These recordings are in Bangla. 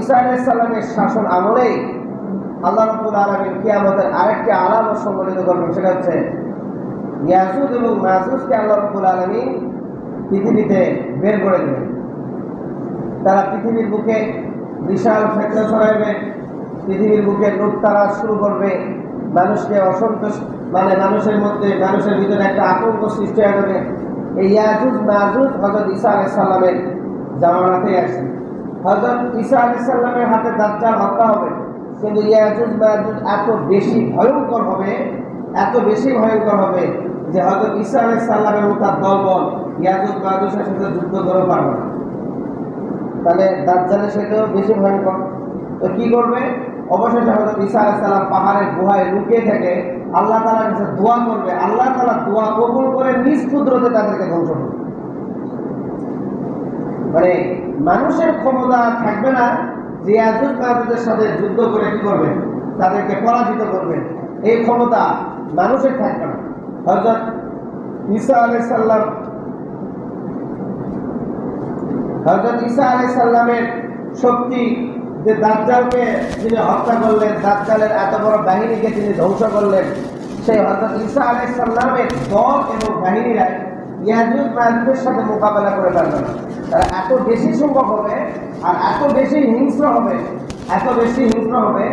ঈসা আলাইসাল্লামের শাসন আমলেই আল্লাহ রব্বুল আলমিন কিয়ামতের আরেকটি আলামত সংগঠিত করবেন। সেটা হচ্ছে ইয়াজুদ এবং মাজুজকে আল্লাহ রব্বুল আলমিন পৃথিবীতে বের করে দেবেন। তারা পৃথিবীর বুকে বিশাল ফেতনা ছড়াইবে, পৃথিবীর বুকে লুটতারা শুরু করবে, মানুষকে অসন্তোষ মানে মানুষের মধ্যে মানুষের ভিতরে একটা আতঙ্ক সৃষ্টি হয়ে যাবে। এই ইয়াজুজ মাজুজ হজরত ঈসা আলাই সাল্লামের জামানাতেই আসে হজরত ঈসা আলাই সাল্লামের হাতে দাজ্জাল হত্যা হবে। কিন্তু ইয়াজুজ মাজুজ এত বেশি ভয়ঙ্কর হবে, এত বেশি ভয়ঙ্কর হবে যে হজরত ঈসা আলি সাল্লাম এবং তার দলবল ইয়াজুজ মাজুজের সাথে যুদ্ধ করে পারবে তাহলে দাজ্জালের সাথেও বেশি ভয়ঙ্কর। তো কি করবে? অবশেষে হজরত ঈসা আলাইসাল্লাম পাহাড়ের গুহায় লুকিয়ে থেকে আল্লাহ তালার কাছে দোয়া করবে। আল্লাহ তালা দোয়া কবুল করে নিজ ক্ষুদ্রতে তাদেরকে ধ্বংস করবে। মানে মানুষের ক্ষমতা থাকবে না যে আজুদ কাজুদের সাথে যুদ্ধ করে কি করবে? তাদেরকে পরাজিত করবে। এই ক্ষমতা মানুষের থাকবে না। হজরত ঈসা আলাইসাল্লাম হজরত ঈসা আলাই সাল্লামের শক্তি যে দাজ্জালকে যিনি হত্যা করলেন, দাজ্জালের এত বড় বাহিনীকে তিনি ধ্বংস করলেন, সেই হজরত ঈসা আলাই সাল্লামের দল এবং বাহিনীরা ইয়াজুদ মাহুদের সাথে মোকাবেলা করে পারবে না তারা এত বেশি সংখ্যক হবে আর এত বেশি হিংস্র হবে, এত বেশি হিংস্র হবে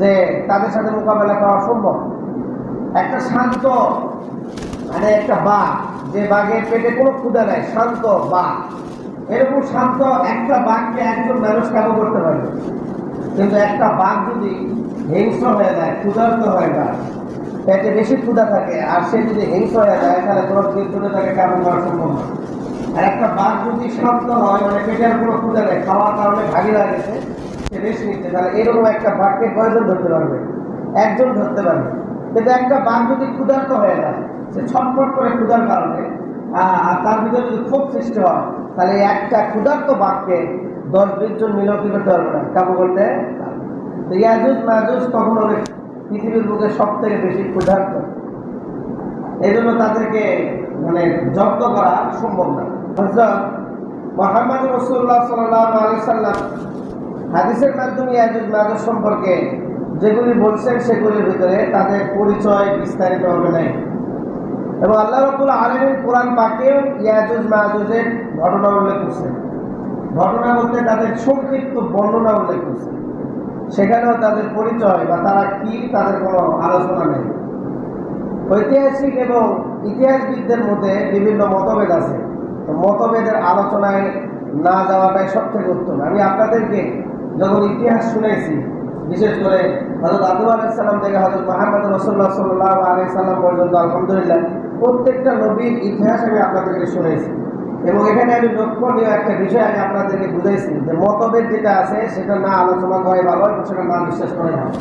যে তাদের সাথে মোকাবেলা করা অসম্ভব। একটা শান্ত মানে একটা বাঘ, যে বাঘের পেটে কোনো ক্ষুদা নাই, শান্ত বাঘ। এরকম শান্ত একটা বাঘকে একজন মানুষ কাবু করতে পারবে? কিন্তু একটা বাঘ যদি হিংস্র হয়ে যায়, ক্ষুধার্ত হয়ে যায় পেটে বেশি ক্ষুধা থাকে আর সে যদি হিংস্র হয়ে যায়, তাহলে কোনো জীবনে তাকে কাবু করা সম্ভব না। আর একটা বাঘ যদি শান্ত হয় মানে পেটের কোনো ক্ষুধা নেই, খাওয়ার কারণে ভাগি লাগেছে সে বেশি নিচ্ছে, তাহলে এরকম একটা বাঘকে কয়জন ধরতে পারবে? একজন ধরতে পারবে। কিন্তু একটা বাঘ যদি ক্ষুধার্ত হয়ে যায়, সে ছটফট করে ক্ষুধার কারণে আর তার ভিতরে যদি ক্ষোভ সৃষ্টি হয়, তাহলে একটা ক্ষুধার্ত বাঘকে দশ বিশ জন মিলেও কি করতে পারবে না? কাবু পারবে। তো ইয়াজুজ তখন হবে পৃথিবীর বুকে সব থেকে বেশি ক্ষুধার্ত। এই জন্য তাদেরকে মানে জব্দ করা সম্ভব না। হজরত মোহাম্মদ রসুল্লাহ সাল্লাহ আলি সাল্লাম হাদিসের মাধ্যমে ইয়াজুজ মাজুজ সম্পর্কে যেগুলি বলছেন সেগুলির ভিতরে তাদের পরিচয় বিস্তারিত হবে নাই। এবং আল্লাহ রবুল আলমিন কোরআন পাকেও ইয়াজুজ মাহুজের ঘটনা উল্লেখ করছেন। ঘটনা বলতে তাদের সংক্ষিপ্ত বর্ণনা উল্লেখ করছে সেখানেও তাদের পরিচয় বা তারা কি, তাদের কোনো আলোচনা নেই। ঐতিহাসিক এবং ইতিহাসবিদদের মধ্যে বিভিন্ন মতভেদ আছে। তো মতভেদের আলোচনায় না যাওয়াটাই সব থেকে উত্তম। আমি আপনাদেরকে যখন ইতিহাস শুনেছি, বিশেষ করে হজরত আদম আলাইসাল্লাম থেকে হজরত মাহমদ রসুল্লাহ সাল্লাহ আলি সাল্লাম পর্যন্ত, আলহামদুলিল্লাহ, প্রত্যেকটা নবীর ইতিহাস আমি আপনাদেরকে শুনেছি। এবং এখানে আমি লক্ষণীয় একটা বিষয় আমি আপনাদেরকে বুঝাইছি যে মতভেদ যেটা আছে, সেটা না আলোচনা করে ভালো, এবং সেটা না বিশ্বাস করে ভালো।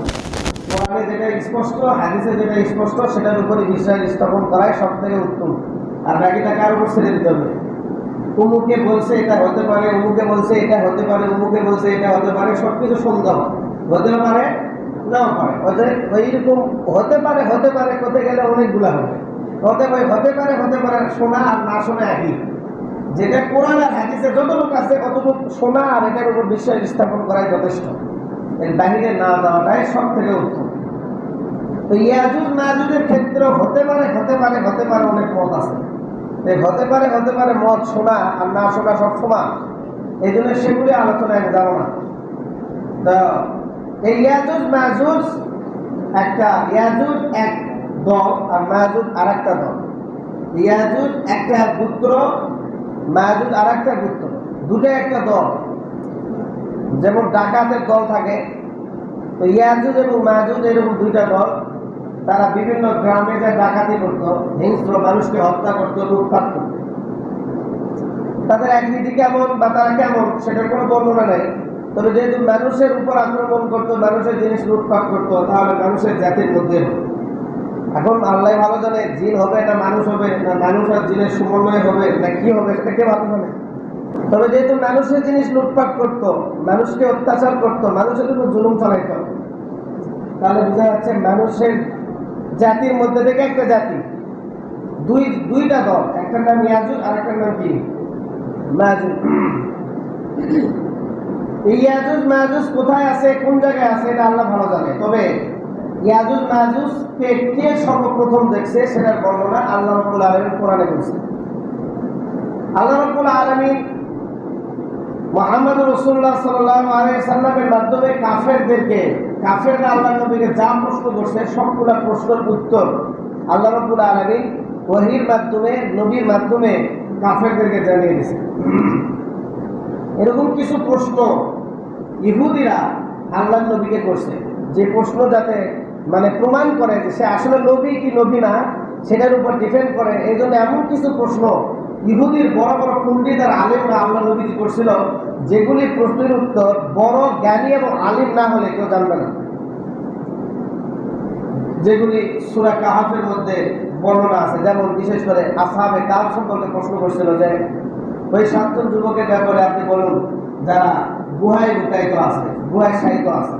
কোরআনে যেটা স্পষ্ট, হাদিসে যেটা স্পষ্ট, সেটার উপরে বিশ্বাস স্থাপন করাই সব থেকে উত্তম। আর বাকিটা কার উপর ছেড়ে দিতে হবে? উমুকে বলছে এটা হতে পারে, উমুকে বলছে এটা হতে পারে, উমুকে বলছে এটা হতে পারে সব কিছু সুন্দর। হতে পারে, নাও পারে। ওদের ওইরকম হতে পারে হতে পারে, কোথায় গেলে অনেকগুলা হবে। হতে পারে হতে পারে হতে পারে, শোনা আর না শোনা একই। যেটা কোরআন আর হাদিসে যতটুকু আছে, কতটুকু শোনা আর এটার উপর বিশ্বাস স্থাপন করাই যথেষ্ট। এর বাহিরে না যাওয়াটাই সব থেকে উত্তম। তো ইয়াজুজ মাজুজের ক্ষেত্রে হতে পারে হতে পারে হতে পারে অনেক মত আছে। এই হতে পারে হতে পারে মত শোনা আর না শোনা সব সমান। এই জন্য সেগুলি আলোচনায় যাব না। তো এই ইয়াজুজ মাজুজ একটা, ইয়াজুজ এক দল আর মাজুজ আর একটা দল। ইয়াজুজ একটা পুত্র মাজুজ আর একটা পুত্র দুটো একটা দল। যেমন ডাকাতের দল থাকে, তো ইয়াজুজ এবং মাজুজ এরকম দুইটা দল, তারা বিভিন্ন গ্রামে যে ডাকাতি করত, হিংস্র মানুষকে হত্যা করতো, লুটপাট করত। তাদের একদিকে কেমন বা তারা কেমন, সেটার কোনো বর্ণনা নেই। তবে যেহেতু মানুষের উপর আক্রমণ করতো, মানুষের জিনিস লুটপাট করতো, তাহলে মানুষের জাতির মধ্যে। এখন আল্লাহ ভালো জানে, জিন হবে না মানুষ হবে, না মানুষ আর জিনের সমন্বয় হবে, না কি হবে সেটা কে ভালো জানে? তবে যেহেতু মানুষের জিনিস লুটপাট করত, মানুষকে অত্যাচার করত, মানুষের উপর জুলুম চালাইত, তাহলে বোঝা যাচ্ছে মানুষের জাতির মধ্যে থেকে একটা জাতি, দুই, দুইটা দল, একটার নাম ইয়াজুজ আর একটার নাম কি? মাজুজ ইয়াজুজ মাহুজ কোথায় আছে, কোন জায়গায় আছে, এটা আল্লাহ ভালো জানে। তবে ইয়াজুজ মাহুজ কে কে সর্বপ্রথম দেখছে সেটার বর্ণনা আল্লাহ রব্বুল কোরআনে বলছে। আল্লাহ রব্বুল আলমী মোহাম্মদ রসুল্লাহ সাল্লাহ সাল্লামের মাধ্যমে কাফেরদেরকে আল্লাহ নবীকে যা প্রশ্ন করছে সবগুলা প্রশ্নের উত্তর আল্লাহ রব্বুল আলমী ওহির মাধ্যমে, নবীর মাধ্যমে কাফেরদেরকে জানিয়ে দিয়েছে এরকম কিছু প্রশ্ন ইহুদিরা আল্লাহ নবীকে করছে। যে প্রশ্ন যাতে মানে প্রমাণ করে যে সে আসলে নবী কি নবী না, সেটার উপর ডিপেন্ড করে। এই জন্য এমন কিছু প্রশ্ন ইহুদির বড় বড় পণ্ডিত আর আলিমরা আল্লাহ নবীজি করছিল, যেগুলি প্রশ্নের উত্তর বড় জ্ঞানী এবং আলিম না হলে কেউ জানবে না। যেগুলি সুরা কাহাফের মধ্যে বর্ণনা আছে, যেমন বিশেষ করে আসাবে কাল সম্পর্কে প্রশ্ন করছিল যে, ওই সাতজন যুবকের ব্যাপারে আপনি বলুন, যারা গুহায় লুকায়িত আছে, গুহায় সাহিত্য আছে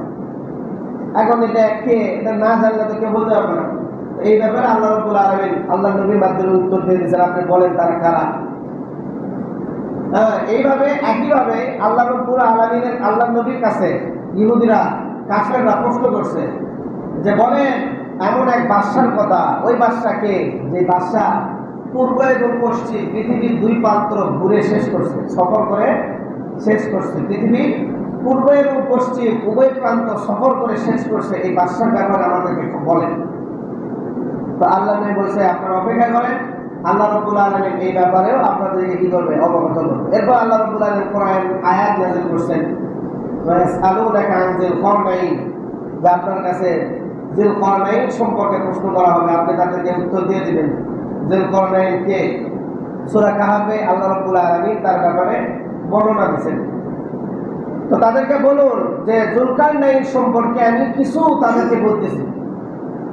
এখন এটা কে এটা না জানলে তো কেউ বলতে পারবে না। এই ব্যাপারে আল্লাহ রব্বুল আলমিন আল্লাহ নবীর মাধ্যমে উত্তর দিয়ে দিয়েছেন আপনি বলেন তারা কারা। হ্যাঁ, এইভাবে একইভাবে আল্লাহ রব্বুল আলমিনের আল্লাহ নবীর কাছে ইহুদিরা কাফেররা প্রশ্ন করছে যে বলে এমন এক বাদশার কথা ওই বাদশাকে যে বাদশা পূর্ব এবং পশ্চিম পৃথিবীর দুই পাত্র ঘুরে শেষ করছে সফর করে শেষ করছে। পৃথিবীর পূর্ব এবং পশ্চিম, উভয় প্রান্ত সফর করে শেষ করছে এই বাদশার ব্যাপারে আমাদেরকে বলেন। তো আল্লাহ বলছে, আপনারা অপেক্ষা করেন, আল্লাহ রব্বুল আলমিন এই ব্যাপারেও আপনাদেরকে কি করবে? অবগত করবে। এরপর আল্লাহ রব্বুল আলমিন কোরআন আয়াত নাজিল করছেন। আলু দেখা আনজিল কর্মাইন যে আপনার কাছে জিল কর্নাইন সম্পর্কে প্রশ্ন করা হবে, আপনি তাদেরকে উত্তর দিয়ে দিবেন। জিল কর্নাইন কে? সুরা কাহাবে আল্লাহ রব্বুল আলমিন তার ব্যাপারে বর্ণনা দিচ্ছেন তো তাদেরকে বলুন যে জুলকার নাইন সম্পর্কে আমি কিছু তাদেরকে বলতেছি।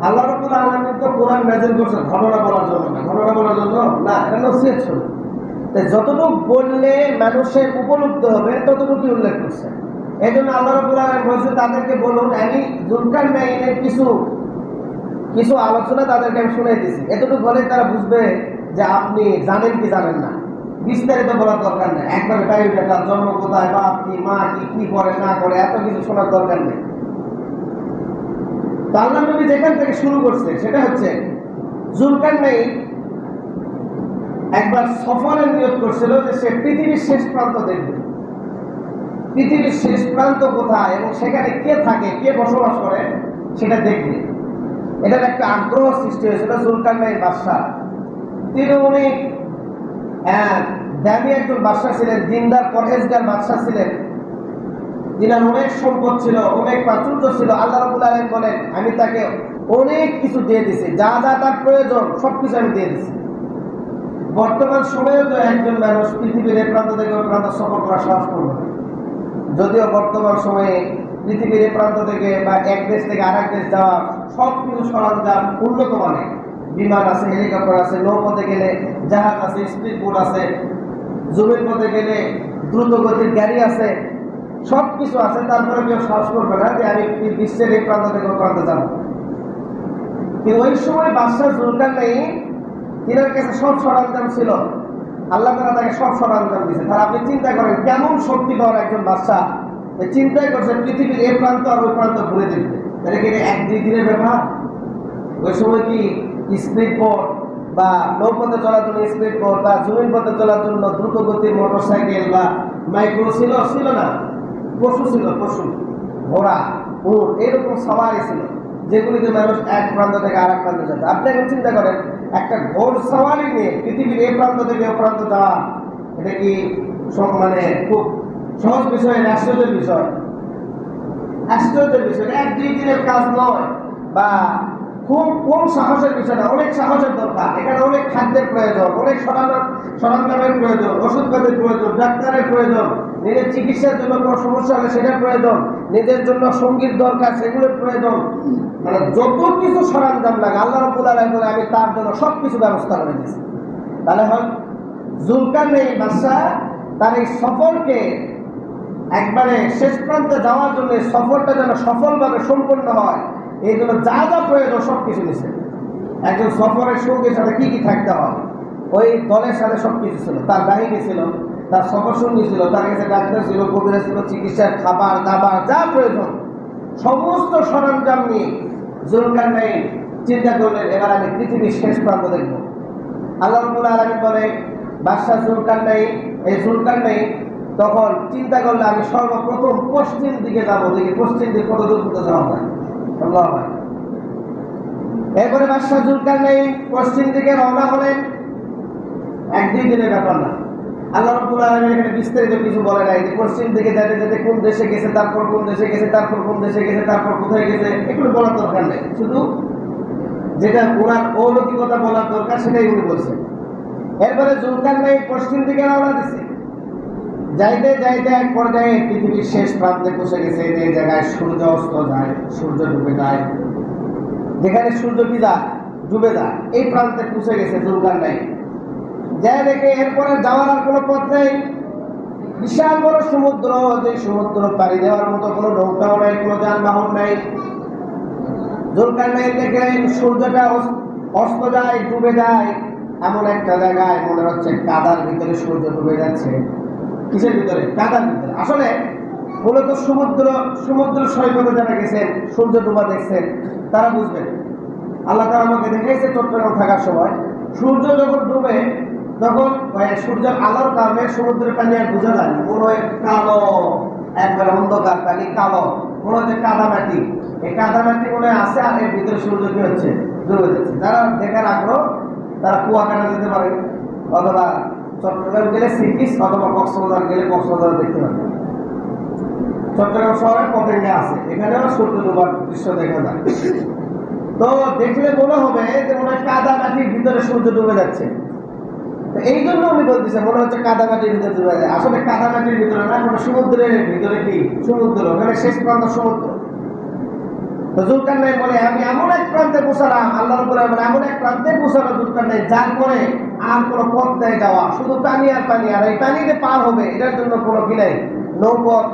আল্লাহ রব্বুল আলমিন তো কোরআন নাজিল করছে ঘটনা বলার জন্য ঘটনা বলার জন্য? না, এটা নসিহত ছিল। যতটুকু বললে মানুষের উপলব্ধ হবে, ততটুকুই উল্লেখ করছে। এই জন্য আল্লাহ রব্বুল আলমিন বলছে, তাদেরকে বলুন, আমি জুলকার নাইনের কিছু কিছু আলোচনা তাদেরকে আমি শুনে দিছি এতটুকু বলে তারা বুঝবে যে আপনি জানেন কি জানেন না। বিস্তারিত বলার দরকার নেই। একবার বায়োডাটা জন্ম কোথায়, বাপ কি, মা কি কি করে, না করে, এত কিছু শোনার দরকার নেই। আল্লাহ নবী যেখান থেকে শুরু করছে, সেটা হচ্ছে জুলকার নেই একবার সফরের নিয়োগ করছিল যে সে পৃথিবীর শেষ প্রান্ত দেখবে। পৃথিবীর শেষ প্রান্ত কোথায় এবং সেখানে কে থাকে, কে বসবাস করে, সেটা দেখবে। এটার একটা আগ্রহ সৃষ্টি হয়েছিল জুলকার নাইন বাদশাহ। তিনি অনেক আহ, দামি একজন বাদশাহ ছিলেন দিনদার পরহেজগার বাদশাহ ছিলেন। যিনার অনেক সম্পদ ছিল অনেক প্রাচুর্য ছিল। আল্লাহ রাবুল আলম বলেন আমি তাকে অনেক কিছু দিয়ে দিছি। যা যা তার প্রয়োজন সব কিছু আমি দিয়ে দিছি। বর্তমান সময়েও তো একজন মানুষ পৃথিবীর এ প্রান্ত থেকে প্রান্ত সফর করা সাহস করবে যদিও বর্তমান সময়ে পৃথিবীর এ প্রান্ত থেকে বা এক দেশ থেকে আরেক দেশ যাওয়া সব কিছু সরঞ্জাম উন্নত মানের। বিমান আছে, হেলিকপ্টার আছে নৌপথে গেলে জাহাজ আছে স্পিড বোট আছে, জমির পথে গেলে দ্রুত গতির গাড়ি আছে সব কিছু আছে। তারপরে কেউ সাহস করবে না যে আমি বিশ্বের এই প্রান্ত থেকে প্রান্তে যাব। ওই সময় বাদশাহ জুলকার নেই তিনার কাছে সব সরঞ্জাম ছিল। আল্লাহ তারা তাকে সব সরঞ্জাম দিয়েছে। তাহলে আপনি চিন্তা করেন, কেমন শক্তিধর একজন বাদশাহ? চিন্তাই করছে, পৃথিবীর এই প্রান্ত আর ওই প্রান্ত ঘুরে দেখবে। তাহলে কি এক দুই দিনের ব্যাপার? ওই সময় কি স্পিড বোট বা নৌপথে চলার জন্য স্পিড বোট বা জমিন পথে চলার জন্য দ্রুত গতির মোটর সাইকেল বা মাইক্রো ছিল ছিল না। পশু ছিল, পশু। ঘোড়া, উট, এরকম সবারই ছিল, যেগুলিতে মানুষ এক প্রান্ত থেকে আরেক প্রান্তে যেত। আপনি এখন চিন্তা করেন, একটা ঘোড় সওয়ারি নিয়ে পৃথিবীর এই প্রান্ত থেকে ও প্রান্ত যাওয়া, এটা কি মানে খুব সহজ বিষয় না আশ্চর্যের বিষয়? আশ্চর্যের বিষয় এক দুই দিনের কাজ নয়, বা খুব কম সাহসের বিষয় না? অনেক সাহসের দরকার। এখানে অনেক খাদ্যের প্রয়োজন, অনেক সরঞ্জাম সরঞ্জামের প্রয়োজন ওষুধপাতির প্রয়োজন, ডাক্তারের প্রয়োজন, নিজের চিকিৎসার জন্য কোনো সমস্যা হলে সেটার প্রয়োজন, নিজের জন্য সংগীত দরকার, সেগুলোর প্রয়োজন। মানে যত কিছু সরঞ্জাম লাগে, আল্লাহ রব্বুল আলামিন বলে, আমি তার জন্য সব কিছু ব্যবস্থা করে দিয়েছি। তাহলে হয় জুলকার নেই বাদশাহ তার এই সফরকে একবারে শেষ প্রান্তে যাওয়ার জন্য সফরটা যেন সফলভাবে সম্পন্ন হয়। এই জন্য যা যা প্রয়োজন সব কিছু নিছে একজন সফরের সঙ্গীর সাথে কি কি থাকতে হয় ওই দলের সাথে সব কিছু ছিল। তার বাহিনী ছিল, তার সফর সঙ্গী ছিল, তার কাছে ডাক্তার ছিল কবিরা ছিল, চিকিৎসার খাবার, দাবার, যা প্রয়োজন। সমস্ত সরঞ্জাম নিয়ে জুলকার নেই চিন্তা করলেন, এবার আমি পৃথিবীর শেষ প্রান্ত দেখব। আল্লাহ আলমী বলে, বাদশাহ জুলকার নেই এই জুলকার নেই তখন চিন্তা করলে, আমি সর্বপ্রথম পশ্চিম দিকে যাব, দেখি পশ্চিম দিকে কত দূর যাওয়া যায়? এরপরে বাদশাহ জুলকার নেই পশ্চিম দিকে রওনা হলেন। এক দুই দিনের ব্যাপার না। আল্লাহ রব্বুল আলামিন এখানে বিস্তারিত কিছু বলে নাই যে পশ্চিম দিকে যেতে যেতে কোন দেশে গেছে, তারপর কোন দেশে গেছে, তারপর কোন দেশে গেছে, তারপর কোথায় গেছে, এগুলো বলার দরকার নেই। শুধু যেটা ওনার অলৌকিকতা বলার দরকার সেটাই উনি বলছেন। এরপরে জুলকার নেই পশ্চিম দিকে রওনা দিছে। যাইতে যাইতে এক পর্যায়ে পৃথিবীর শেষ প্রান্তে পৌঁছে গেছে। যে জায়গায় সূর্য অস্ত যায়, সূর্য ডুবে যায়। যেখানে সূর্য কি ডুবে যায়। এই প্রান্তে পৌঁছে গেছে জুলকার নাই যা দেখে এরপরে যাওয়ার আর কোনো পথ নেই। বিশাল বড় সমুদ্র, যে সমুদ্র পাড়ি দেওয়ার মতো কোনো নৌকাও নাই, কোনো যানবাহন নাই। জুলকার নাই দেখলেন সূর্যটা অস- অস্ত যায়, ডুবে যায়। এমন একটা জায়গায় মনে হচ্ছে কাদার ভিতরে সূর্য ডুবে যাচ্ছে। কিসের ভিতরে? কাদার ভিতরে। আসলে মূলত সমুদ্র সমুদ্র সৈকতে যারা গেছেন, সূর্য ডুবা দেখছেন, তারা বুঝবেন। আল্লাহ তারা আমাকে দেখেছে চট্টগ্রাম থাকার সময়। সূর্য যখন ডুবে, তখন সূর্যের আলোর কারণে সমুদ্রের পানি আর বোঝা যায় না। মনে হয় কালো, একবার অন্ধকার, পানি কালো। মনে হচ্ছে কাদা মাটি। এই কাদা মাটি মনে হয় আছে আর এর ভিতরে সূর্য কি হচ্ছে? ডুবে যাচ্ছে। যারা দেখার আগ্রহ, তারা কুয়াকাটা যেতে পারে অথবা চট্টগ্রাম গেলে সিকিস অথবা কক্সবাজার গেলে কক্সবাজার দেখতে পাবে চট্টগ্রাম শহরে পতেঙ্গে আছে। এখানেও সূর্য ডোবার দৃশ্য দেখা যায়। তো দেখলে মনে হবে যে মনে হয় কাদা মাটির ভিতরে সূর্য ডুবে যাচ্ছে। এই জন্য আমি বলতেছি, মনে হচ্ছে কাদা মাটির ভিতরে ডুবে যায়। আসলে কাদা মাটির ভিতরে না মানে সমুদ্রের ভিতরে কি? সমুদ্র। ওখানে শেষ প্রান্ত সমুদ্র। তো জুলকার নাই বলে, আমি এমন এক প্রান্তে পৌঁছালাম আল্লাহর উপরে বলে এমন এক প্রান্তে কোনো পথ যাওয়া। শুধু পার হবে, এটার জন্য কোনো কি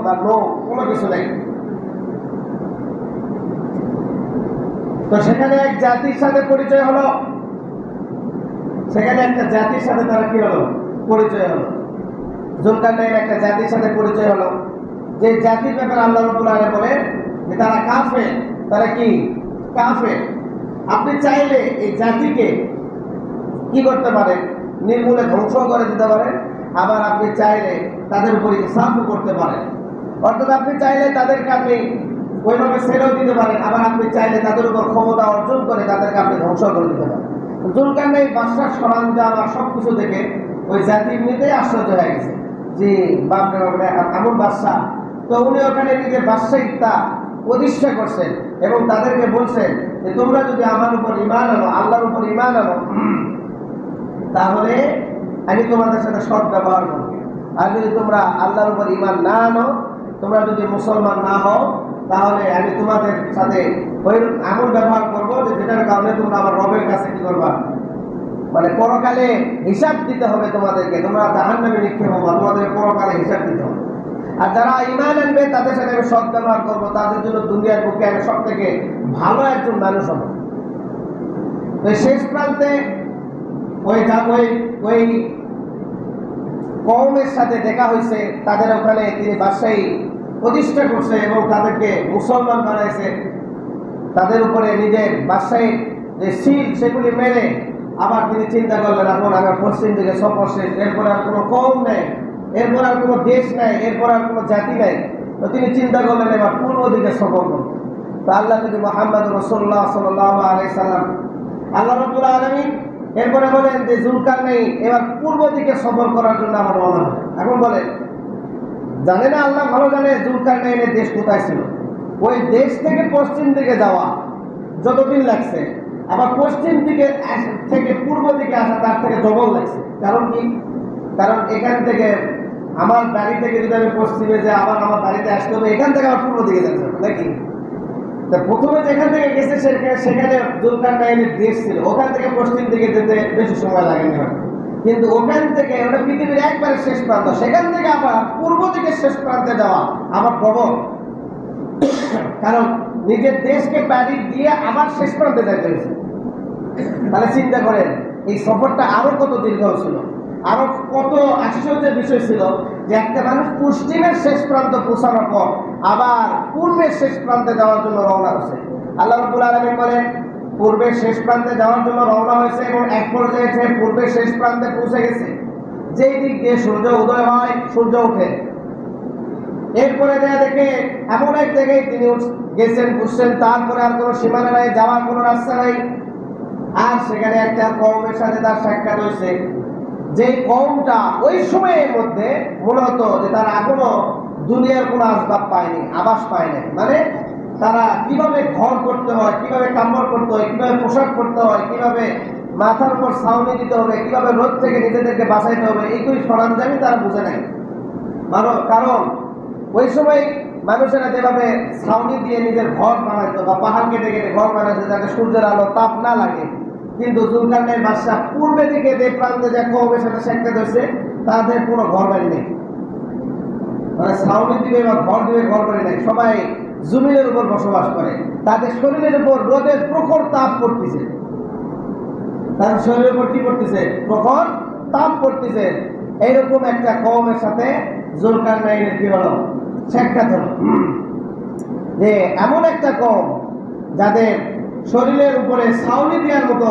বা কিছু নেই। তো সেখানে এক জাতির সাথে পরিচয় হলো। সেখানে একটা জাতির সাথে তারা কি হলো? পরিচয় হলো। একটা জাতির সাথে পরিচয় হলো। যে জাতির ব্যাপারে আল্লাহ বলে যে তারা কাফে তারা কি কাফে আপনি চাইলে এই জাতিকে কি করতে পারেন? নির্মূলে ধ্বংস করে দিতে পারেন। আবার আপনি চাইলে তাদের উপর ইনসাফও করতে পারেন। অর্থাৎ আপনি চাইলে তাদেরকে আপনি ওইভাবে ছেড়েও দিতে পারেন। আবার আপনি চাইলে তাদের উপর ক্ষমতা অর্জন করে তাদেরকে আপনি ধ্বংস করে দিতে পারেন। জুলকান্নাই বাদশার সরঞ্জাম আর সব কিছু দেখে ওই জাতি এমনিতেই আশ্চর্য হয়ে গেছে। যে বাপরে বাপরে, এমন বাদশা তো উনি ওখানে নিজের বাদশাহিকতা প্রতিষ্ঠা করছেন। এবং তাদেরকে বলছেন যে, তোমরা যদি আমার উপর ইমান আনো, আল্লাহর উপর ইমান আনো, তাহলে আমি তোমাদের সাথে সৎ ব্যবহার করব। আর যদি তোমরা আল্লাহর উপর ইমান না আনো, তোমরা যদি মুসলমান না হও, তাহলে আমি তোমাদের সাথে এমন ব্যবহার করব যে, যেটার কারণে তোমরা আমার রবের কাছে কি করবা? মানে পরকালে হিসাব দিতে হবে তোমাদেরকে। তোমরা জাহান নামে নিক্ষেপ হব, তোমাদের পরকালে হিসাব দিতে হবে। আর যারা ইমান আনবে, তাদের সাথে আমি সৎ ব্যবহার করব। তাদের জন্য দুনিয়ার বুকে আমি সব থেকে ভালো একজন মানুষ হব। তো শেষ প্রান্তে ওই ওই ওই কওমের সাথে দেখা হয়েছে। তাদের ওখানে তিনি বাদশাহী প্রতিষ্ঠা করছে এবং তাদেরকে মুসলমান বানাইছে। তাদের উপরে নিজের বাদশাহী যে শিল সেগুলি মেনে আবার তিনি চিন্তা করলেন এখন আমার পশ্চিম দিকে শেষ এরপর আর কোনো কম নেই। এরপর আর কোনো দেশ নেই, এরপর আর কোনো জাতি নেই। তো তিনি চিন্তা করলেন, এবার পূর্ব দিকে সফর করবেন তো আল্লাহ যদি মোহাম্মদ আলাই সাল্লাম আল্লাহ রবুল আলমী এরপরে বলেন যে জুলকার নেই এবার পূর্ব দিকে সফর করার জন্য আমার রওনা এখন বলেন, জানে না আল্লাহ ভালো জানে জুলকার নাইনের দেশ কোথায় ছিল? ওই দেশ থেকে পশ্চিম দিকে যাওয়া যতদিন লাগছে, আবার পশ্চিম দিকে থেকে পূর্ব দিকে আসা তার থেকে ডবল লাগছে। কারণ কি? কারণ এখান থেকে আমার বাড়ি থেকে যদি আমি পশ্চিমে যাই আবার আমার বাড়িতে আসতে হবে, এখান থেকে আবার পূর্ব দিকে যেতে হবে নাকি? তা প্রথমে যেখান থেকে গেছে সেখানে জুলকার নাইনের দেশ ছিল, ওখান থেকে পশ্চিম দিকে যেতে বেশি সময় লাগেনি। কিন্তু ওখান থেকে ওটা পৃথিবীর একবারে শেষ প্রান্ত, সেখান থেকে আবার পূর্ব দিকে শেষ প্রান্তে যাওয়া আবার প্রবল। কারণ নিজের দেশকে বাড়ি দিয়ে আবার শেষ প্রান্তে যাইতে হয়েছে। তাহলে চিন্তা করেন, এই সফরটা আরও কত দীর্ঘ ছিল আরও কত আশ্চর্যের বিষয় ছিল যে একটা মানুষ পশ্চিমের শেষ প্রান্ত পৌঁছানোর পর আবার পূর্বের শেষ প্রান্তে যাওয়ার জন্য রওনা হয়েছে। আল্লাহ রবুল আলমী বলেন, পূর্বের শেষ প্রান্তে যাওয়ার জন্য রওনা হয়েছে এবং এক পর্যায়ে পূর্বের শেষ প্রান্তে পৌঁছে গেছে। যেই দিক দিয়ে সূর্য উদয় হয়, সূর্য ওঠে। এরপরে দেখা দেখে, এমন এক জায়গায় তিনি গেছেন বুঝছেন তারপরে আর কোনো সীমানা নাই, যাওয়ার কোনো রাস্তা নাই। আর সেখানে একটা কমের সাথে তার সাক্ষাৎ হয়েছে। যে কমটা ওই সময়ের মধ্যে মূলত যে তারা এখনও দুনিয়ার কোনো আসবাব পায়নি, আবাস পায়নি। মানে তারা কীভাবে ঘর করতে হয়, কীভাবে কামড় করতে হয়, কীভাবে পোশাক করতে হয়, কীভাবে মাথার উপর ছাউনি দিতে হবে, কীভাবে রোদ থেকে নিজেদেরকে বাঁচাইতে হবে এইগুলি সরঞ্জামই তারা বুঝে নেয় মানো কারণ ওই সময় মানুষেরা যেভাবে ছাউনি দিয়ে নিজের ঘর বানাইতো বা পাহাড় কেটে কেটে ঘর বানাইতো, যাতে সূর্যের আলো তাপ না লাগে কিন্তু জুলকারনের বাদশাহ পূর্বে দিকে যে প্রান্তে যে কমের সাথে সেঁকতে ধরছে, তাদের কোনো ঘর বাড়ি নেই। মানে ছাউনি দিবে বা ঘর দিবে, ঘর বাড়ি নেই। সবাই জমিনের উপর বসবাস করে। তাদের শরীরের উপর রোদের প্রখর তাপ পড়তেছে। তার শরীরের উপর কি করতেছে প্রখর তাপ পড়তেছে। এইরকম একটা কমের সাথে জোরকার নাইনের কি হলো? সাক্ষাৎ হলো যে এমন একটা কম যাদের শরীরের উপরে ছাউনি দেওয়ার মতো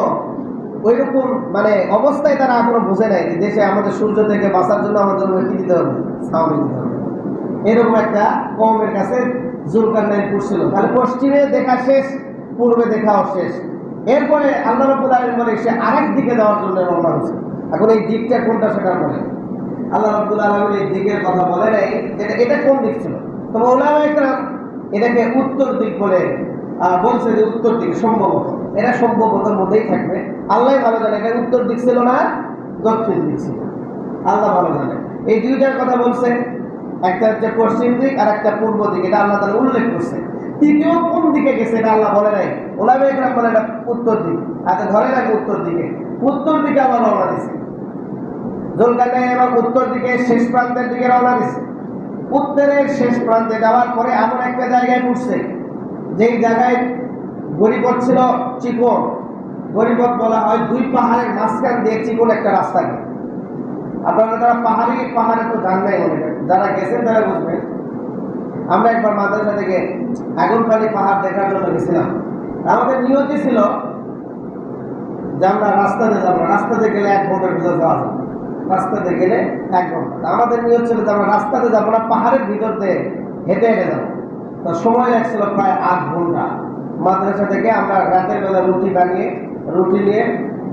ওইরকম মানে অবস্থায় তারা এখনও বুঝে নাই যে দেশে আমাদের সূর্য থেকে বাঁচার জন্য আমাদের কি দিতে হবে? ছাউনি দিতে হবে। এরকম একটা কমের কাছে জুলকার নাইন পড়ছিল। তাহলে পশ্চিমে দেখা শেষ, পূর্বে দেখাও শেষ। এরপরে আল্লাহ রব্বুল আলম বলে, সে আরেক দিকে যাওয়ার জন্য রওনা হয়েছে। এখন এই দিকটা কোনটা সেটা বলে। আল্লাহ রব্বুল আলমের এই দিকের কথা বলে নাই। এটা এটা কোন দিক ছিল? তবে একরাম এটাকে উত্তর দিক বলে বলছে যে উত্তর দিক সম্ভবত এটা সম্ভবতর মধ্যেই থাকবে। আল্লাহ ভালো জানে এটা উত্তর দিক ছিল না, দক্ষিণ দিক ছিল। আল্লাহ ভালো জানে। এই দুইটার কথা বলছে, একটা হচ্ছে পশ্চিম দিক আর একটা পূর্ব দিক, এটা আল্লাহ তালা উল্লেখ করছে। তৃতীয় কোন দিকে গেছে, এটা আল্লাহ বলে নাই। ওলামা একরাম বলে এটা উত্তর দিক। আচ্ছা ধরে রাখে উত্তর দিকে। উত্তর দিকে আবার রওনা দিছে। জলকানায় এবং উত্তর দিকে, শেষ প্রান্তের দিকে রওনা দিছে। উত্তরের শেষ প্রান্তে যাওয়ার পরে এমন একটা জায়গায় পড়ছে যেই জায়গায় গরিবত ছিল চিকন, গরিবত বলা হয় দুই পাহাড়ের মাঝখান দিয়ে চিকন একটা রাস্তা গেছে আপনারা যারা পাহাড়ি, পাহাড়ে তো যান নাই মনে করেন, যারা গেছেন তারা বুঝবেন। আমরা একবার মাদ্রাসা থেকে আগুনপানি পাহাড় দেখার জন্য গেছিলাম। আমাদের নিয়তি ছিল যে আমরা রাস্তাতে যাব, রাস্তাতে গেলে এক ঘণ্টার ভিতর যাওয়া যাবে রাস্তাতে গেলে এক ঘণ্টা। আমাদের নিয়ত ছিল যে আমরা রাস্তাতে যাব না, পাহাড়ের ভিতর দিয়ে হেঁটে হেঁটে যাব। সময় লাগছিল প্রায় আট ঘণ্টা। মাদ্রাসা থেকে আমরা রাতের বেলা রুটি বানিয়ে, রুটি নিয়ে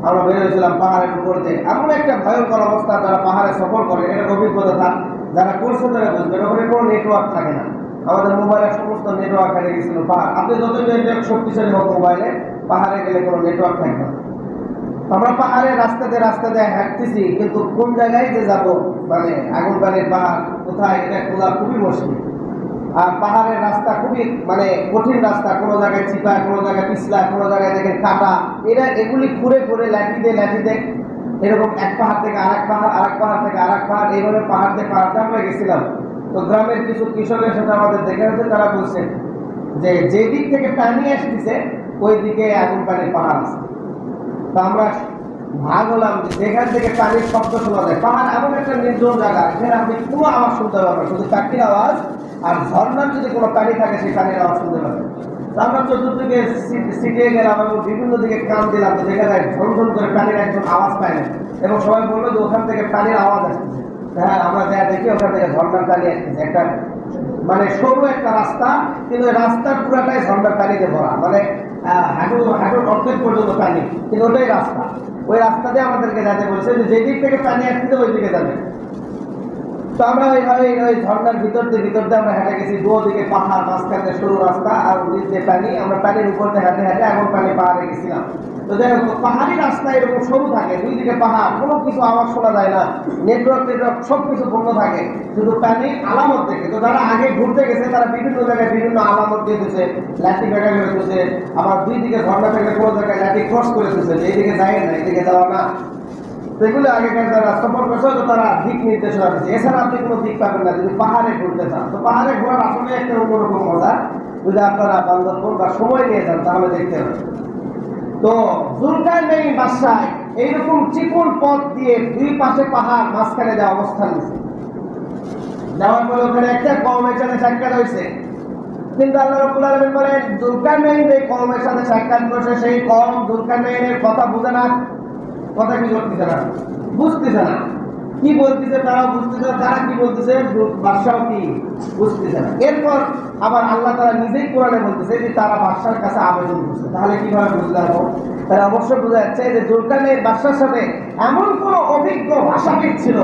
আমরা বেরোয়েছিলাম পাহাড়ের উপর দিয়ে। এমন একটা ভয়ঙ্কর অবস্থা যারা পাহাড়ে সফর করে এর অভিজ্ঞতা থাক, যারা করছে তারা বুঝবেন ওখানে কোনো নেটওয়ার্ক থাকে না। আমাদের মোবাইলের সমস্ত নেটওয়ার্ক হারিয়ে গেছিল পাহাড়। আপনি যত নেটওয়ার্ক শক্তিশালী হোক মোবাইলে, পাহাড়ে গেলে কোনো নেটওয়ার্ক থাকবে না। আমরা পাহাড়ে রাস্তাতে রাস্তাতে হাঁটতেছি, কিন্তু কোন জায়গায় যে যাব? মানে আগুনবাড়ির পাহাড়, কোথায়? এটা খোঁজা খুবই মুশকিল। আর পাহাড়ের রাস্তা খুবই মানে কঠিন রাস্তা, কোনো জায়গায় চিপায় কোনো জায়গায় পিছলা, কোনো জায়গায় দেখেন কাটা। এরা এগুলি ঘুরে ঘুরে লাঠি দিয়ে লাঠি দিয়ে এরকম এক পাহাড় থেকে আরেক পাহাড় আরেক পাহাড় থেকে আরেক পাহাড়, এইভাবে পাহাড় দিয়ে পাহাড়তে আমরা গেছিলাম। তো গ্রামের কিছু কৃষকের সাথে আমাদের দেখে হচ্ছে তারা বলছে যে যে দিক থেকে পানি আসতেছে ওই দিকে আগুন পানির পাহাড় আছে। তো আমরা ভাগ হলাম যেখান থেকে পানির শব্দ শোনা যায়। পাহাড় এমন একটা নির্জন জায়গা যেখানে আপনি কোনো আওয়াজ শুনতে পারবেন শুধু চাকরির আওয়াজ, আর ঝর্ণার যদি কোনো পানি থাকে সেই পানির আওয়াজ শুনতে পারবেন আমরা চতুর্দিকে সিটিয়ে গেলাম এবং বিভিন্ন দিকে কান দিলাম, তো দেখা যায় ঝনঝন করে পানির একজন আওয়াজ পায় না। এবং সবাই বলল যে ওখান থেকে পানির আওয়াজ আসতেছে। হ্যাঁ আমরা যা দেখি, ওখান থেকে ঝর্ণার পানি আসতেছে। একটা মানে সরু একটা রাস্তা, কিন্তু রাস্তার পুরাটাই ঝর্ণার পানিতে ভরা। মানে হাঁটু হাঁটুর অর্ধেক পর্যন্ত পানি কিন্তু ওটাই রাস্তা। ওই রাস্তা দিয়ে আমাদেরকে যেতে বলছে যেদিক থেকে পানি আসছে ওই দিকে যাবে। আমরা ওইভাবে ওই ঝর্ণার ভিতর দিয়ে ভিতর দিয়ে আমরা হেঁটে গেছি। দু দিকে পাহাড়, মাঝখানে সরু রাস্তা আর দিয়ে পানি, আমরা পানির উপর দিয়ে হেঁটে হেঁটে এখন পানি পাহাড়ে গেছিলাম। তো যাই পাহাড়ি রাস্তা এরকম সরু থাকে, দুই দিকে পাহাড়, কোনো কিছু আওয়াজ শোনা যায় না। নেটওয়ার্ক নেটওয়ার্ক সব কিছু বন্ধ থাকে, শুধু পানি আলামত দেখে। তো যারা আগে ঘুরতে গেছে, তারা বিভিন্ন জায়গায় বিভিন্ন আলামত দিয়ে দিয়েছে। লাঠি বেড়া করে দিয়েছে আবার দুই দিকে ঝর্ণা থেকে কোনো জায়গায় লাঠি ক্রস করে দিয়েছে যে এইদিকে যায় না, এদিকে যাওয়া না। সেগুলো আগেকার যারা সফর করছে তারা দিক নির্দেশনা দিচ্ছে। এছাড়া আপনি কোনো দিক পাবেন না যদি পাহাড়ে ঘুরতে চান। তো পাহাড়ে ঘোরার আসলে একটা অন্যরকম মজা, যদি আপনারা বান্দরবন বা সময় নিয়ে যান, তাহলে দেখতে পাবেন। তো জুলকার নেই বাসায় এইরকম চিকন পথ দিয়ে দুই পাশে পাহাড় মাঝখানে যা অবস্থান নিছে। যাওয়ার পরে ওখানে একটা কমের সাথে সাক্ষাৎ হয়েছে। কিন্তু আল্লাহ রাব্বুল আলামিন বলেন জুলকারনাইন যে কওমের সাথে সাক্ষাৎ করছে, সেই কওম জুলকারনাইনের কথা বুঝে না। কথা কি করতেছে না? বুঝতেছে না। কি বলতেছে তারা বুঝতেছে তারা কি বলতেছে? বাদশাহ কি বুঝতেছে না। এরপর আবার আল্লাহ তারা নিজেই কোরআনে বলতেছে যে তারা বাদশার কাছে আবেদন করছে। তাহলে কীভাবে বুঝতে পারব? তারা অবশ্যই বোঝা যাচ্ছে যে জুলকারনাইন বাদশার সাথে এমন কোন অভিজ্ঞ ভাষাবিদ ছিল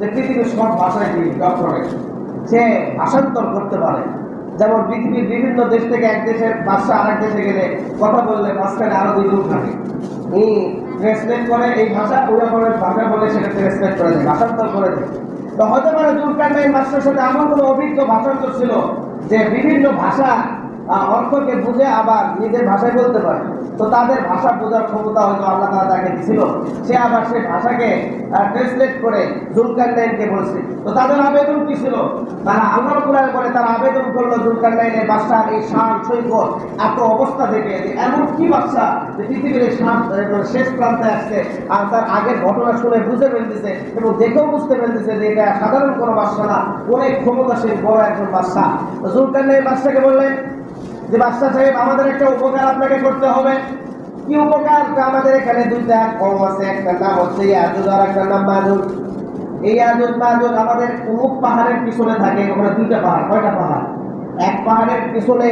যে পৃথিবীর সব ভাষায় ডক্টরেট সে ভাষান্তর করতে পারে। যেমন পৃথিবীর বিভিন্ন দেশ থেকে এক দেশের ভাষা আরেক দেশে গেলে কথা বললে মাঝখানে আরও দুই থাকে ট্রান্সলেট করে এই ভাষা, পুরা করে ভাষা বলে সেটা ট্রান্সলেট করে দেয়, ভাষান্তর করে দেয়। তো হতে পারে জুলকারনাইন মাস্টার সাথে আমার কোনো অভিজ্ঞ ভাষান্তর ছিল যে বিভিন্ন ভাষা অর্থকে বুঝে আবার নিজের ভাষায় বলতে পারে। তো তাদের ভাষা বোঝার ক্ষমতা হয়তো আল্লাহ তাআলা তাকে দিছিল। সে আবার সে ভাষাকে ট্রান্সলেট করে জুলকারনাইনকে বলছে। তো তাদের আবেদন কি ছিল? তারা আল্লাহ কুরআন করে তারা আবেদন করল জুলকারনাইনের বাদশার এই শান, সৈকত, এত অবস্থা যে এমন কি বাদশা যে পৃথিবীর শান শেষ প্রান্তে আসছে আর তার আগের ঘটনা শুনে বুঝে ফেলতেছে এবং দেখেও বুঝতে ফেলতেছে যে এটা সাধারণ কোনো বাদশা না। অনেক ক্ষমতাশীল বড় একজন বাদশা। তো জুলকারনাইন বাদশাকে বললেন যে বাদশা সাহেব, আমাদের একটা উপকার আপনাকে করতে হবে। কি উপকার? আমাদের এখানে দুইটা কম আছে, একটা নাম হচ্ছে ইয়াজুদ আর একটা নাম মাজুদ। এই ইয়াজুদ, মাজুদ আমাদের অমুক পাহাড়ের পিছনে থাকে, ওখানে দুইটা পাহাড়, কয়টা পাহাড়? এক পাহাড়ের পিছনে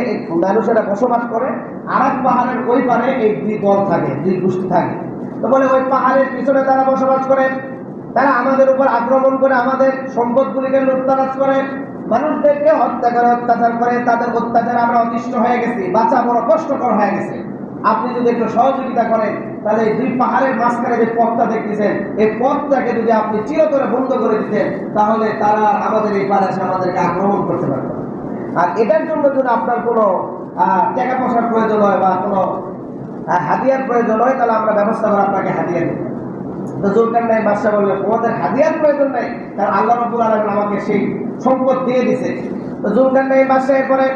মানুষেরা বসবাস করে আর এক পাহাড়ের ওই পারে এই দুই দল থাকে, দুই গোষ্ঠী থাকে। তো বলে ওই পাহাড়ের পিছনে তারা বসবাস করে, তারা আমাদের উপর আক্রমণ করে, আমাদের সম্পদগুলিকে লুটতারাজ করে মানুষদেরকে হত্যা করে, অত্যাচার করে, তাদের অত্যাচার আমরা অতিষ্ঠ হয়ে গেছি বাঁচা বড় কষ্টকর হয়ে গেছে। আপনি যদি একটু সহযোগিতা করেন, তাহলে এই দুই পাহাড়ের মাঝখানে যে পথটা দেখতেছেন, এই পথটাকে যদি আপনি চিরতরে বন্ধ করে দিতেন, তাহলে তারা আমাদের এই এসে আমাদেরকে আক্রমণ করতে পারত আর এটার জন্য যদি আপনার কোনো টাকা পয়সার প্রয়োজন হয় বা কোনো হাতিয়ার প্রয়োজন হয়, তাহলে আমরা ব্যবস্থা করে আপনাকে হাতিয়ার দিই তো জোরকার নাই, বাদশাহ তোমাদের হাদিয়ার প্রয়োজন নাই, কারণ আল্লাহ আলমিন আমাকে সেই সম্পদ দিয়ে দিছে। তো নাই বাদশাহ এরপরে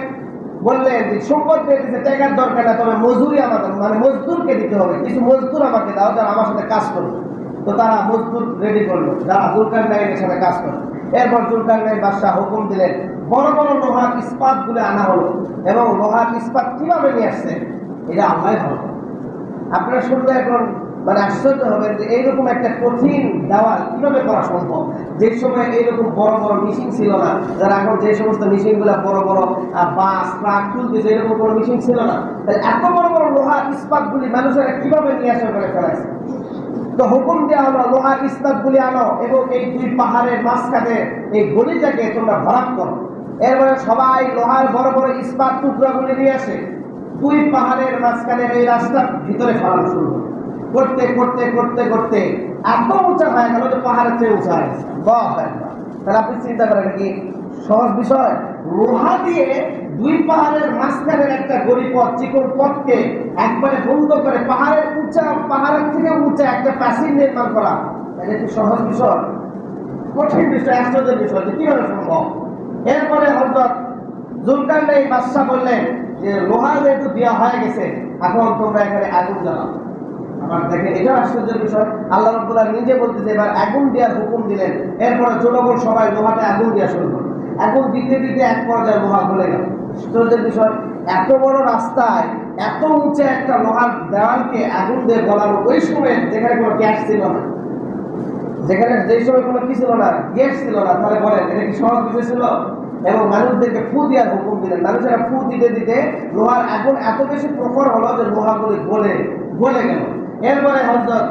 বললেন যে, সম্পদ দিয়ে দিছে দরকার না তবে মজুরি আমাদের মানে মজদুরকে দিতে হবে, কিছু মজদুর আমাকে দাও, যারা আমার সাথে কাজ করবে তো তারা মজদুর রেডি করল, যারা জুলকার নাইনের সাথে কাজ করবে এরপর জুলকার নাইন বাদশাহ হুকুম দিলেন, বড় বড় লোহার ইস্পাতগুলো আনা হলো এবং লোহার ইস্পাত কীভাবে নিয়ে আসছে এটা আল্লাহ ভালো। আপনারা শুনলে এখন মানে আশ্চর্য হবেন যে এইরকম একটা কঠিন দেওয়াল কীভাবে করা সম্ভব? যে সময় এইরকম বড় বড় মেশিন ছিল না, যারা এখন যে সমস্ত মেশিনগুলা বড় বড় বাস ট্রাক তুলতেছে, এরকম কোনো মেশিন ছিল না। তাহলে এত বড় বড় লোহার ইস্পাত গুলি মানুষেরা কীভাবে নিয়ে আসে করে ফেলাইছে? তো হুকুম দেওয়া হলো লোহার ইস্পাত গুলি আনো এবং এই দুই পাহাড়ের মাঝখানে এই গলিটাকে তোমরা ভরাট করো। এরপরে সবাই লোহার বড় বড় ইস্পাত টুকরাগুলি নিয়ে আসে। দুই পাহাড়ের মাঝখানে এই রাস্তার ভিতরে ফেলানো শুরু। করতে করতে করতে করতে এত উঁচা হয়ে গেল যে পাহাড়ের চেয়ে উঁচা হয়ে গেছে। তাহলে আপনি চিন্তা করেন কি? সহজ বিষয় লোহা দিয়ে দুই পাহাড়ের মাঝখানের একটা গরিব পথ চিকন পথকে একবারে বন্ধ করে পাহাড়ের উঁচা, পাহাড়ের থেকে উঁচা একটা প্যাসিং নির্মাণ করা এটা কি সহজ বিষয়, কঠিন বিষয়, আশ্চর্যের বিষয় যে কীভাবে সম্ভব? এরপরে হজরত জুলকার নেই বাদশাহ বললেন যে লোহা যেহেতু দেওয়া হয়ে গেছে, এখন তোমরা এখানে আগুন জ্বালাও। আমার দেখেন, এটা আশ্চর্যের বিষয়। আল্লাহ রব্বুল্লাহ নিজে বলতেছে, এবার আগুন দেওয়ার হুকুম দিলেন। এরপরে জনগণ সবাই লোহাতে আগুন দেওয়া শুরু করল। আগুন দিতে দিতে এক পর্যায়ে লোহা গলে গেল। আশ্চর্যের বিষয়, এত বড় রাস্তায়, এত উঁচে একটা লোহার দেওয়ালকে আগুন দিয়ে গলানো, ওই সময় যেখানে কোনো গ্যাস ছিল না। যেখানে যে সময় কোনো কি ছিল না, গ্যাস ছিল না, তাহলে বলেন, এটা কি সহজ বিষয় ছিল? এবং মানুষদেরকে ফু দেওয়ার হুকুম দিলেন। মানুষেরা ফু দিতে দিতে লোহার আগুন এত বেশি প্রখর হলো যে লোহাগুলি গলে গলে গেল। এরপরে হজরত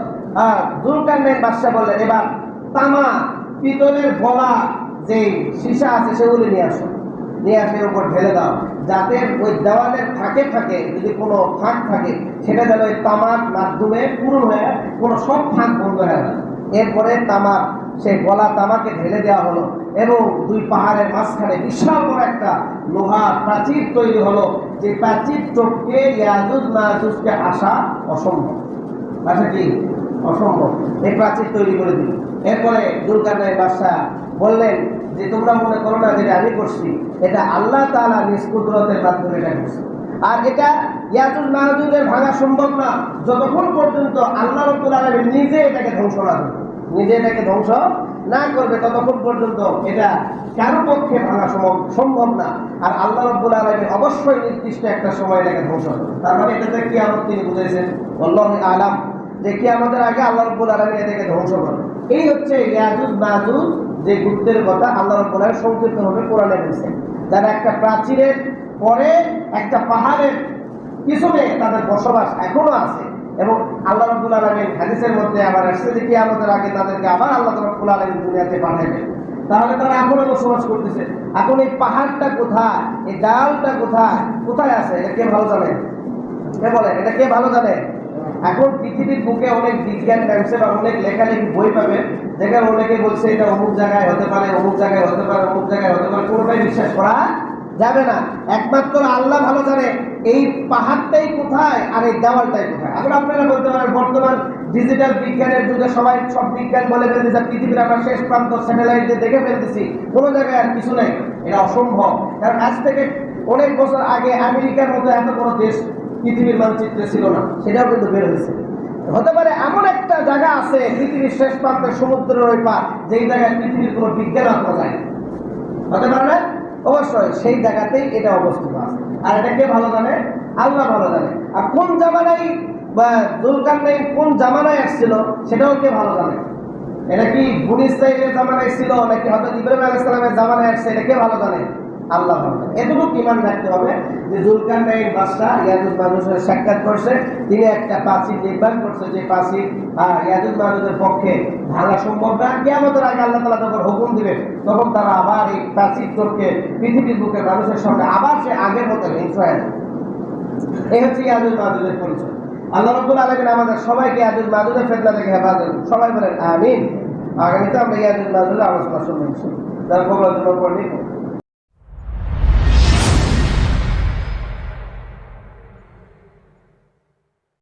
জুলকান্নের বাদশাহ বললেন, এবার তামা, পিতলের গলা যে সীসা আছে সেগুলি নিয়ে আসো। নিয়ে আসে উপর ঢেলে দাও। যাতে ওই দেওয়ালের থাকে থাকে যদি কোনো ফাঁক থাকে, সেটা যেন ওই তামার মাধ্যমে পূরণ হয়ে কোনো সব ফাঁক বন্ধ হয়ে যায়। এরপরে তামার, সেই গলা তামাকে ঢেলে দেওয়া হলো এবং দুই পাহাড়ের মাঝখানে বিশাল বড় একটা লোহার প্রাচীর তৈরি হলো। যে প্রাচীর টপকে ইয়াজুজ মাহুজকে আসা অসম্ভব। কি? অসম্ভব। এই প্রাচীর তৈরি করে দিল। এরপরে দুর্গানের বাদশাহ বললেন যে, তোমরা মনে করো না যেটা আমি করছি? এটা আল্লাহ তালা নিজ কুদরতের মাধ্যমে এটা করছে। আর এটা ইয়াজুল মাহাজুজের ভাঙা সম্ভব না। যতক্ষণ পর্যন্ত আল্লাহ রব্বুল আলমী নিজে এটাকে ধ্বংস না করবে, নিজে এটাকে ধ্বংস না করবে, ততক্ষণ পর্যন্ত এটা কারও পক্ষে ভাঙা সম্ভব- না। আর আল্লাহ রব্বুল আলমী অবশ্যই নির্দিষ্ট একটা সময় এটাকে ধ্বংস তার মানে এটাতে কি আমার তিনি বুঝেছেন। আল্লাহ আলাম। যে কি আমাদের আগে আল্লাহ রব্বুল আলমী এটাকে ধ্বংস করবে এই হচ্ছে ইয়াজুজ মাহুজ যে গুপ্তের কথা আল্লাহ রব্বুল আলমী সংক্ষিপ্ত ভাবে কোরআনে বলছেন যারা একটা প্রাচীরের পরে একটা পাহাড়ের পিছনে তাদের বসবাস এখনও আছে এবং আল্লাহ রব্বুল আলমীর হাদিসের মধ্যে আবার আসছে যে কি আমাদের আগে তাদেরকে আবার আল্লাহ রব্বুল আলমী দুনিয়াতে পাঠাবেন তাহলে তারা এখনও বসবাস করতেছে। এখন এই পাহাড়টা কোথায়? এই ডালটা কোথায়? কোথায় আছে? এটা কে ভালো জানে? কে বলে? এটা কে ভালো জানে? এখন পৃথিবীর বুকে অনেক বিজ্ঞান ব্যবসা বা অনেক লেখালেখি বই পাবেন যেখানে অনেকে বলছে এটা অমুক জায়গায় হতে পারে, অমুক জায়গায় হতে পারে, অমুক জায়গায় হতে পারে, কোনোটাই বিশ্বাস করা যাবে না। একমাত্র আল্লাহ ভালো জানে এই পাহাড়টাই কোথায় আর এই দেওয়ালটাই কোথায়। এখন আপনারা বলতে পারেন, বর্তমান ডিজিটাল বিজ্ঞানের যুগে সবাই সব বিজ্ঞান বলে ফেলতেছে পৃথিবীর আমরা শেষ প্রান্ত স্যাটেলাইট দিয়ে দেখে ফেলতেছি, কোনো জায়গায় আর কিছু নেই। এটা অসম্ভব। কারণ আজ থেকে অনেক বছর আগে আমেরিকার মতো এত বড় দেশ পৃথিবীর মানচিত্রে ছিল না, সেটাও কিন্তু বের হয়েছে। হতে পারে এমন একটা জায়গা আছে, পৃথিবীর শেষ প্রান্তে সমুদ্রের ওই পার, যেই জায়গায় পৃথিবীর কোনো বিজ্ঞান আত্মা যায় হতে পারে না? অবশ্যই সেই জায়গাতেই এটা অবস্থিত আছে। আর এটা কে ভালো জানে? আল্লাহ ভালো জানে। আর কোন জামানায় বা দুলকার কোন জামানায় আসছিল, সেটাও কে ভালো জানে? এটা কি বুনি জামানায় ছিল, নাকি হয়তো ইব্রাহিম আলাইহিস সালামের জামানায় আসছে, এটা কে ভালো জানে? আল্লাহ এটুকু ইমান রাখতে হবে যে জুলকার নাইন বাদশাহ ইয়াজুদ মানুষের সাক্ষাৎ করছে, তিনি একটা প্রাচীর নির্মাণ করছে, যে প্রাচীর ইয়াজুদ মানুষের পক্ষে ভাঙা সম্ভব না। কেমতের আগে আল্লাহ তালা যখন হুকুম দিবে তখন তারা আবার এই প্রাচীর তোরকে পৃথিবীর বুকে মানুষের সামনে আবার সে আগের মতো হিংস হয়ে এই হচ্ছে ইয়াজুদ মাহুদের পরিচয়। আল্লাহ রব্বুল আলমিন আমাদের সবাইকে ইয়াজুদ মাহুদের ফেতনা থেকে হেফাজত সবাই বলেন, আমিন। আগামীতে আমরা ইয়াজুদ মাহুদের আলোচনা শুনব যারা খবর পড়লি